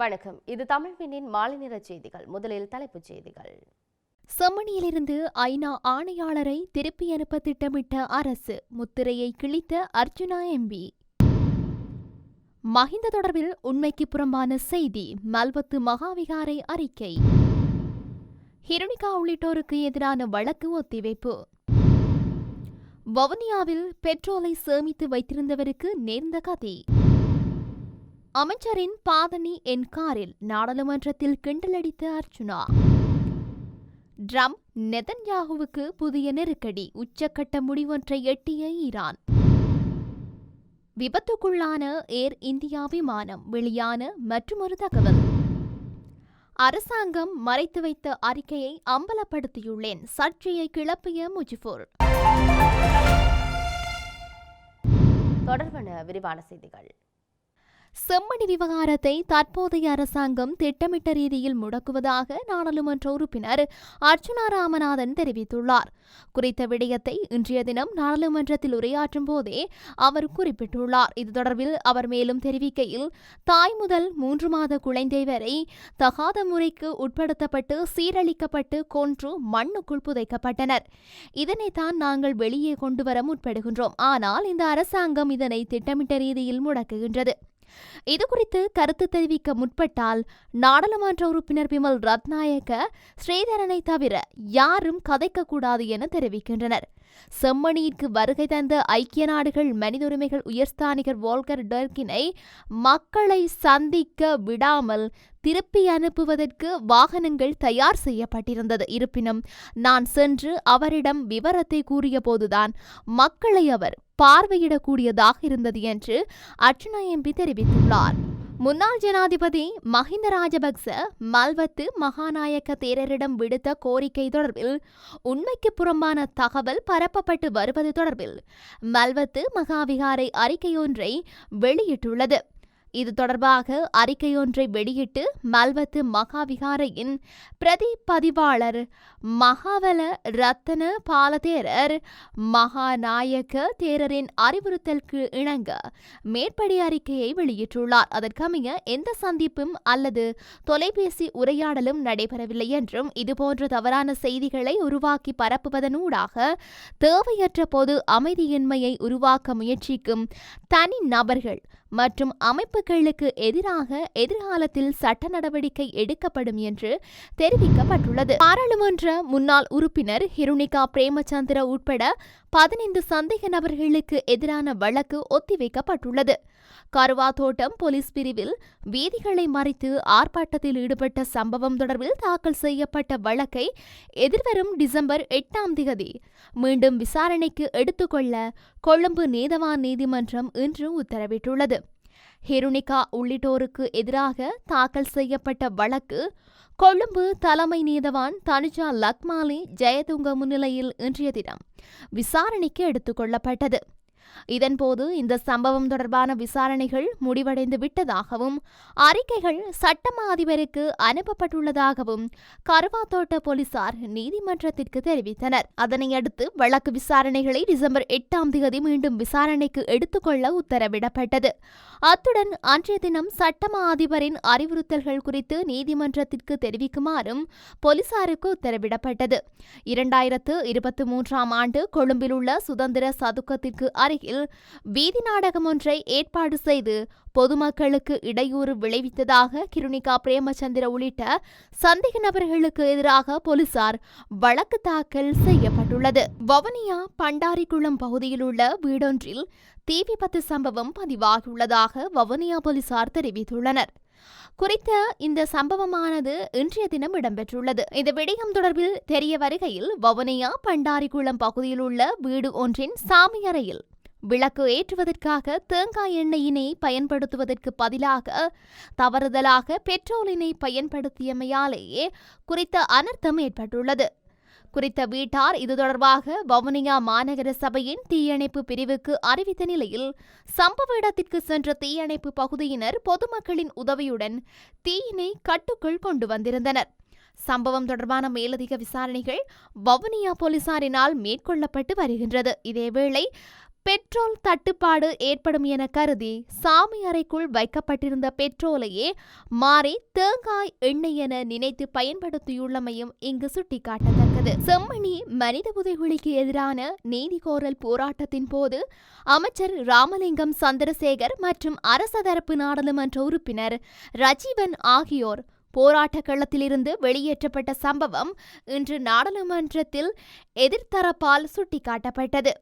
வணக்கம். இது தமிழ் மின்னின் மாலை நேர செய்திகள். முதலில் தலைப்புச் செய்திகள். செம்மணியிலிருந்து ஐநா ஆணையாளரை திருப்பி அனுப்ப திட்டமிட்ட அரசு முத்திரையை கிழித்த அர்ஜுனா எம்பி. மஹிந்த தொடர்பில் உண்மைக்கு புறம்பான செய்தி மல்வத்து மகாவிகாரை அறிக்கை. ஹிருணிகா உள்ளிட்டோருக்கு எதிரான வழக்கு ஒத்திவைப்பு. வவுனியாவில் பெட்ரோலை சேமித்து வைத்திருந்தவருக்கு நேர்ந்த கதை. அமைச்சரின் பாதணி என் காரில் நாடாளுமன்றத்தில் கிண்டலடித்த அர்ச்சுனா ட்ரம் நெதன்யாகுவுக்கு புதிய நெருக்கடி உச்சக்கட்ட முடிவொன்றை எட்டிய ஈரான். விபத்துக்குள்ளான ஏர் இந்தியா விமானம் வெளியான மற்றுமொரு தகவல். அரசாங்கம் மறைத்து வைத்த அறிக்கையை அம்பலப்படுத்தியுள்ளேன் சர்ச்சையை கிளப்பிய முஜிபுர். தொடர்பான விரிவான செய்திகள். செம்மணி விவகாரத்தை தற்போதைய அரசாங்கம் திட்டமிட்ட ரீதியில் முடக்குவதாக நாடாளுமன்ற உறுப்பினர் அர்ச்சுனா ராமநாதன் தெரிவித்துள்ளார். குறித்த விடயத்தை இன்றைய தினம் நாடாளுமன்றத்தில் உரையாற்றும் போதே அவர் குறிப்பிட்டுள்ளார். இது தொடர்பில் அவர் மேலும் தெரிவிக்கையில் தாய் முதல் மூன்று மாத குழந்தை வரை தகாத முறைக்கு உட்படுத்தப்பட்டு சீரழிக்கப்பட்டு கொன்று மண்ணுக்குள் புதைக்கப்பட்டனர். இதனைத்தான் நாங்கள் வெளியே கொண்டு வர முற்படுகின்றோம். ஆனால் இந்த அரசாங்கம் இதனை திட்டமிட்ட ரீதியில் முடக்குகின்றது. இதுகுறித்து கருத்து தெரிவிக்க முற்பட்டால் நாடாளுமன்ற உறுப்பினர் பிமல் ரத்நாயக்க ஸ்ரீதரனை தவிர யாரும் கதைக்கக்கூடாது என தெரிவிக்கின்றனர். செம்மணியிற்கு வருகை தந்த ஐக்கிய நாடுகள் மனித உரிமைகள் உயர்ஸ்தானிகர் வோல்கர் டர்கினை மக்களை சந்திக்க விடாமல் திருப்பி அனுப்புவதற்கு வாகனங்கள் தயார் செய்யப்பட்டிருந்தது. இருப்பினும் நான் சென்று அவரிடம் விவரத்தை கூறியபோதுதான் மக்களை அவர் பார்வையிடக்கூடியதாக இருந்தது என்று அர்ச்சனா எம்பி தெரிவித்துள்ளார். முன்னாள் ஜனாதிபதி மஹிந்த ராஜபக்ச மல்வத்து மகாநாயக்க தேரரிடம் விடுத்த கோரிக்கை தொடர்பில் உண்மைக்கு புறம்பான தகவல் பரப்பப்பட்டு வருவது தொடர்பில் மல்வத்து மகாவிகாரை அறிக்கையொன்றை வெளியிட்டுள்ளது. இது தொடர்பாக அறிக்கையொன்றை வெளியிட்டு மல்வத்து மகாவிகாரையின் பிரதி பதிவாளர் மகாவல ரத்தன பாலதேரர் மகாநாயக்க தேரரின் அறிவுறுத்தலுக்கு இணங்க மேற்படி அறிக்கையை வெளியிட்டுள்ளார். அதற்கமைய எந்த சந்திப்பும் அல்லது தொலைபேசி உரையாடலும் நடைபெறவில்லை என்றும் இதுபோன்ற தவறான செய்திகளை உருவாக்கி பரப்புவதனூடாக தேவையற்ற பொது அமைதியின்மையை உருவாக்க முயற்சிக்கும் தனி நபர்கள் மற்றும் அமைப்பு அமைப்புகளுக்கு எதிராக எதிர்காலத்தில் சட்ட நடவடிக்கை எடுக்கப்படும் என்று தெரிவிக்கப்பட்டுள்ளது. பாராளுமன்ற முன்னாள் உறுப்பினர் ஹிருணிகா பிரேமச்சந்திர உட்பட பதினைந்து சந்தேக நபர்களுக்கு எதிரான வழக்கு ஒத்திவைக்கப்பட்டுள்ளது. கருவா தோட்டம் போலீஸ் பிரிவில் வீதிகளை மறைத்து ஆர்ப்பாட்டத்தில் ஈடுபட்ட சம்பவம் தொடர்பில் தாக்கல் செய்யப்பட்ட வழக்கை எதிர்வரும் டிசம்பர் எட்டாம் திகதி மீண்டும் விசாரணைக்கு எடுத்துக்கொள்ள கொழும்பு நீதவான் நீதிமன்றம் இன்று உத்தரவிட்டுள்ளது. ஹெருனிகா உள்ளிட்டோருக்கு எதிராக தாக்கல் செய்யப்பட்ட வழக்கு கொழும்பு தலைமை நீதவான் தனுஜா லக்மாலி ஜெயதுங்க முன்னிலையில் இன்றைய தினம் விசாரணைக்கு எடுத்துக்கொள்ளப்பட்டது இதன்போது இந்த சம்பவம் தொடர்பான விசாரணைகள் முடிவடைந்து விட்டதாகவும் அறிக்கைகள் சட்டமா அதிபருக்கு அனுப்பப்பட்டுள்ளதாகவும் கருவாத்தோட்ட போலீசார் நீதிமன்றத்திற்கு தெரிவித்தனர். அதனையடுத்து வழக்கு விசாரணைகளை டிசம்பர் எட்டாம் தேதி மீண்டும் விசாரணைக்கு எடுத்துக்கொள்ள உத்தரவிடப்பட்டது. அத்துடன் அன்றைய தினம் சட்டமா அதிபரின் அறிவுறுத்தல்கள் குறித்து நீதிமன்றத்திற்கு தெரிவிக்குமாறும் போலீசாருக்கு உத்தரவிடப்பட்டது. இரண்டாயிரத்து இருபத்தி மூன்றாம் ஆண்டு கொழும்பில் உள்ள சுதந்திர சதுக்கத்திற்கு அருகில் வீதி நாடகம் ஒன்றை ஏற்பாடு செய்து பொதுமக்களுக்கு இடையூறு விளைவித்ததாக கிருணிகா பிரேமச்சந்திர உள்ளிட்ட சந்தேக நபர்களுக்கு எதிராக போலீசார் வழக்கு தாக்கல் செய்யப்பட்டுள்ளது. வவுனியா பண்டாரிக்குளம் பகுதியில் உள்ள வீடொன்றில் தீ விபத்து சம்பவம் பதிவாகியுள்ளதாக வவுனியா போலீசார் தெரிவித்துள்ளனர். குறித்த இந்த சம்பவமானது இன்றைய தினம் இடம்பெற்றுள்ளது. இந்த விடயம் தொடர்பில் தெரிய வருகையில் வவுனியா பண்டாரிக்குளம் பகுதியில் உள்ள வீடு ஒன்றின் சாமியறையில் விளக்கு ஏற்றுவதற்காக தேங்காய் எண்ணெயினை பயன்படுத்துவதற்கு பதிலாக தவறுதலாக பெட்ரோலினை பயன்படுத்தியமையாலேயே குறித்த அனர்த்தம் ஏற்பட்டுள்ளது. குறித்த வீட்டார் இது தொடர்பாக வவுனியா மாநகர சபையின் தீயணைப்பு பிரிவுக்கு அறிவித்த நிலையில் சம்பவ இடத்திற்கு சென்ற தீயணைப்பு பகுதியினர் பொதுமக்களின் உதவியுடன் தீயினை கட்டுக்குள் கொண்டு வந்திருந்தனர். சம்பவம் தொடர்பான மேலதிக விசாரணைகள் வவுனியா போலீசாரினால் மேற்கொள்ளப்பட்டு வருகின்றது. இதேவேளை பெட்ரோல் தட்டுப்பாடு ஏற்படும் என கருதி சாமி அறைக்குள் வைக்கப்பட்டிருந்த பெட்ரோலையே மாறி தேங்காய் எண்ணெய் என நினைத்து பயன்படுத்தியுள்ளமையும் இங்கு சுட்டிக்காட்டத்தக்கது. செம்மணி மனித புதைகுழிக்கு எதிரான நீதிகோரல் போராட்டத்தின் போது அமைச்சர் ராமலிங்கம் சந்திரசேகர் மற்றும் அரச தரப்பு நாடாளுமன்ற உறுப்பினர் ரஜீவன் ஆகியோர் போராட்ட களத்திலிருந்து வெளியேற்றப்பட்ட சம்பவம் இன்று நாடாளுமன்றத்தில் எதிர்த்தரப்பால் சுட்டிக்காட்டப்பட்டது.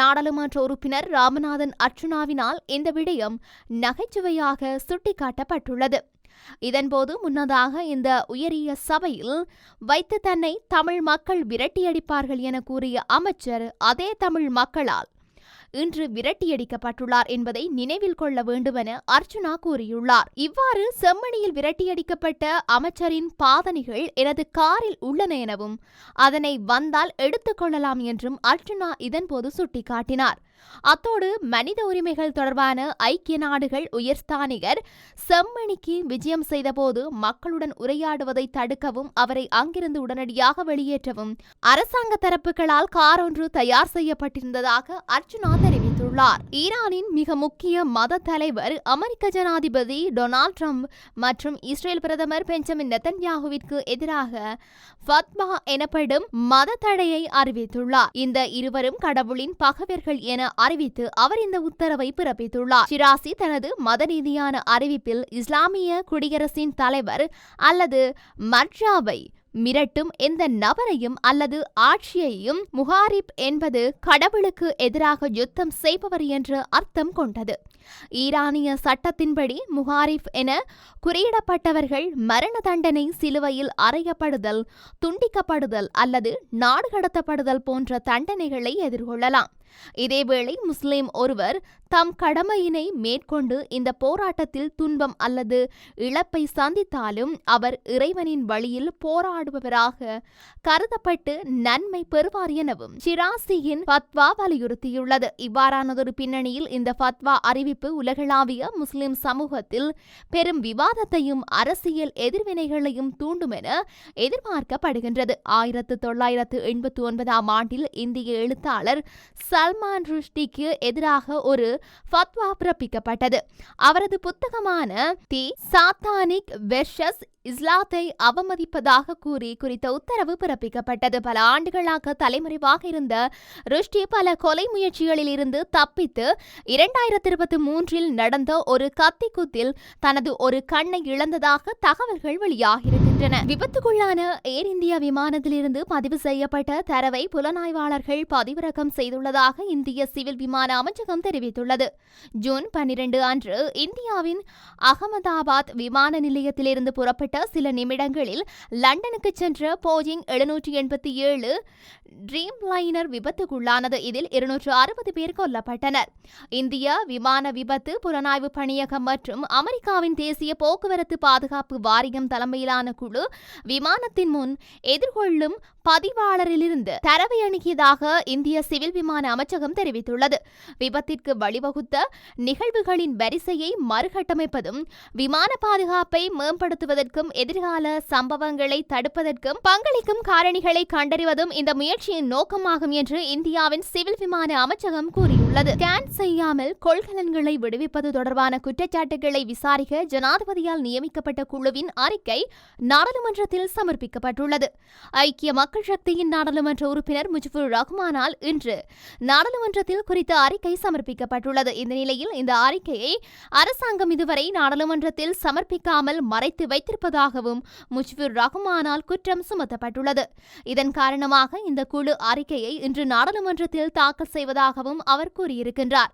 நாடாளுமன்ற உறுப்பினர் ராமநாதன் அர்ச்சுனாவினால் இந்த விடயம் நகைச்சுவையாக சுட்டிக்காட்டப்பட்டுள்ளது. இதன்போது முன்னதாக இந்த உயரிய சபையில் வைத்து தன்னை தமிழ் மக்கள் விரட்டியடிப்பார்கள் என கூறிய அமைச்சர் அதே தமிழ் மக்களால் இன்று விரட்டியடிக்கப்பட்டுள்ளார் என்பதை நினைவில் கொள்ள வேண்டுமென அர்ச்சுனா கூறியுள்ளார். இவ்வாறு செம்மணியில் விரட்டியடிக்கப்பட்ட அமைச்சரின் பாதணிகள் எனது காரில் உள்ளன எனவும் அதனை வந்தால் எடுத்துக் கொள்ளலாம் என்றும் அர்ச்சுனா இதன்போது சுட்டிக்காட்டினார். அத்தோடு மனித உரிமைகள் தொடர்பான ஐக்கிய நாடுகள் உயர்ஸ்தானிகர் செம்மணிக்கு விஜயம் செய்தபோது மக்களுடன் உரையாடுவதை தடுக்கவும் அவரை அங்கிருந்து உடனடியாக வெளியேற்றவும் அரசாங்க தரப்புகளால் கார் ஒன்று தயார் செய்யப்பட்டிருந்ததாக அர்ஜுனா தெரிவித்தார். தெரிவித்துள்ளார். ஈரானின் மிக முக்கிய மத தலைவர் அமெரிக்க ஜனாதிபதி டொனால்ட் ட்ரம்ப் மற்றும் இஸ்ரேல் பிரதமர் பெஞ்சமின் நெத்தன்யாகுவிற்கு எதிராக ஃபத்மா எனப்படும் மத தடையை அறிவித்துள்ளார். இந்த இருவரும் கடவுளின் பகைவர்கள் என அறிவித்து அவர் இந்த உத்தரவை பிறப்பித்துள்ளார். ஷிராசி தனது மத ரீதியான அறிவிப்பில் இஸ்லாமிய குடியரசின் தலைவர் அல்லது மர்ஜாவை மிரட்டும் எந்த நபரையும் அல்லது ஆட்சியையும் முஹாரிப் என்பது கடவுளுக்கு எதிராக யுத்தம் செய்பவர் என்று அர்த்தம் கொண்டது. ஈரானிய சட்டத்தின்படி முஹாரிப் என குறியிடப்பட்டவர்கள் மரண தண்டனை சிலுவையில் அறையப்படுதல் துண்டிக்கப்படுதல் அல்லது நாடு கடத்தப்படுதல் போன்ற தண்டனைகளை எதிர்கொள்ளலாம். இதேவேளை முஸ்லிம் ஒருவர் தம் கடமையினை மேற்கொண்டு இந்த போராட்டத்தில் துன்பம் அல்லது இழப்பை சந்தித்தாலும் அவர் இறைவனின் வழியில் போராடுபவராக கருதப்பட்டு நன்மை பெறுவார் எனவும் ஷிராசியின் ஃபத்வா வலியுறுத்தியுள்ளது. இவ்வாறானதொரு பின்னணியில் இந்த ஃபத்வா அறிவிப்பு உலகளாவிய முஸ்லிம் சமூகத்தில் பெரும் விவாதத்தையும் அரசியல் எதிர்வினைகளையும் தூண்டும் என எதிர்பார்க்கப்படுகின்றது. ஆயிரத்து தொள்ளாயிரத்து எண்பத்தி ஒன்பதாம் ஆண்டில் இந்திய எழுத்தாளர் சல்மான் ருஷ்டிக்கு எதிராக ஒரு ஃபத்வா பிறப்பிக்கப்பட்டது. அவரது புத்தகமான தி சாத்தானிக் வெர்ஷஸ் இஸ்லாத்தை அவமதிப்பதாக கூறி குறித்த உத்தரவு பிறப்பிக்கப்பட்டது. பல ஆண்டுகளாக தலைமறைவாக இருந்த ருஷ்டி பல கொலை முயற்சிகளில் இருந்து தப்பித்து இரண்டாயிரத்தி இருபத்தி மூன்றில் நடந்த ஒரு கத்திக்குத்தில் தனது ஒரு கண்ணை இழந்ததாக தகவல்கள் வெளியாகியிருக்கின்றன. விபத்துக்குள்ளான ஏர் இந்தியா விமானத்திலிருந்து பதிவு செய்யப்பட்ட தரவை புலனாய்வாளர்கள் பதிவிறக்கம் செய்துள்ளதாக இந்திய சிவில் விமான அமைச்சகம் தெரிவித்துள்ளது. ஜூன் பன்னிரண்டு அன்று இந்தியாவின் அகமதாபாத் விமான நிலையத்திலிருந்து புறப்பட்ட சில நிமிடங்களில் லண்டனுக்கு சென்ற போயிங் எழுநூற்றி எண்பத்தி ஏழு ட்ரீம் லைனர் விபத்துக்குள்ளானது. இதில் இருநூற்று அறுபது பேர் கொல்லப்பட்டனர். இந்திய விமான விபத்து புலனாய்வு பணியகம் மற்றும் அமெரிக்காவின் தேசிய போக்குவரத்து பாதுகாப்பு வாரியம் தலைமையிலான குழு விமானத்தின் முன் எதிர்கொள்ளும் பதிவாளரிலிருந்து தரவை அணுகியதாக இந்திய சிவில் விமான அமைச்சகம் தெரிவித்துள்ளது. விபத்திற்கு வழிவகுத்த நிகழ்வுகளின் வரிசையை மறுகட்டமைப்பதும் விமான பாதுகாப்பை மேம்படுத்துவதற்கு நடக்கும் எதிர்கால சம்பவங்களை தடுப்பதற்கும் பங்களிக்கும் காரணிகளை கண்டறிவதும் இந்த முயற்சியின் நோக்கமாகும் என்று இந்தியாவின் சிவில் விமான அமைச்சகம் கூறியுள்ளது. ஸ்கேன் செய்யாமல் கொள்கலன்களை விடுவிப்பது தொடர்பான குற்றச்சாட்டுகளை விசாரிக்க ஜனாதிபதியால் நியமிக்கப்பட்ட குழுவின் அறிக்கை நாடாளுமன்றத்தில் சமர்ப்பிக்கப்பட்டுள்ளது. ஐக்கிய மக்கள் சக்தியின் நாடாளுமன்ற உறுப்பினர் முஜிபுர் ரஹ்மானால் இன்று நாடாளுமன்றத்தில் குறித்த அறிக்கை சமர்ப்பிக்கப்பட்டுள்ளது. இந்த நிலையில் இந்த அறிக்கையை அரசாங்கம் இதுவரை நாடாளுமன்றத்தில் சமர்ப்பிக்காமல் மறைத்து இருப்பதாகவும் முஜிபுர் ரஹ்மானால் குற்றம் சுமத்தப்பட்டுள்ளது. இதன் காரணமாக இந்த குழு அறிக்கையை இன்று நாடாளுமன்றத்தில் தாக்கல் செய்வதாகவும் அவர் கூறியிருக்கின்றார்.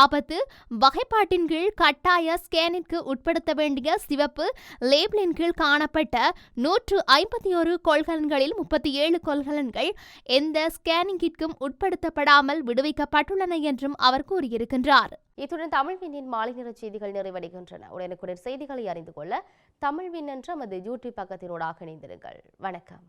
ஆபத்து வகைப்பாட்டின் கீழ் கட்டாய ஸ்கேனிற்கு உட்படுத்த வேண்டிய சிவப்பு லேபிளின் கீழ் காணப்பட்ட நூற்று ஐம்பத்தி ஒரு கொள்கலன்களில் முப்பத்தி ஏழு கொள்கலன்கள் எந்த ஸ்கேனிங்கிற்கும் உட்படுத்தப்படாமல் விடுவிக்கப்பட்டுள்ளன என்றும் அவர் கூறியிருக்கின்றார். இத்துடன் தமிழ் விண்ணின் மாலை நேர செய்திகள் நிறைவடைகின்றன. உடனுக்குடன் செய்திகளை அறிந்து கொள்ள தமிழ் விண் என்ற நமது யூடியூப் பக்கத்தினூடாக இணைந்திருங்கள். வணக்கம்.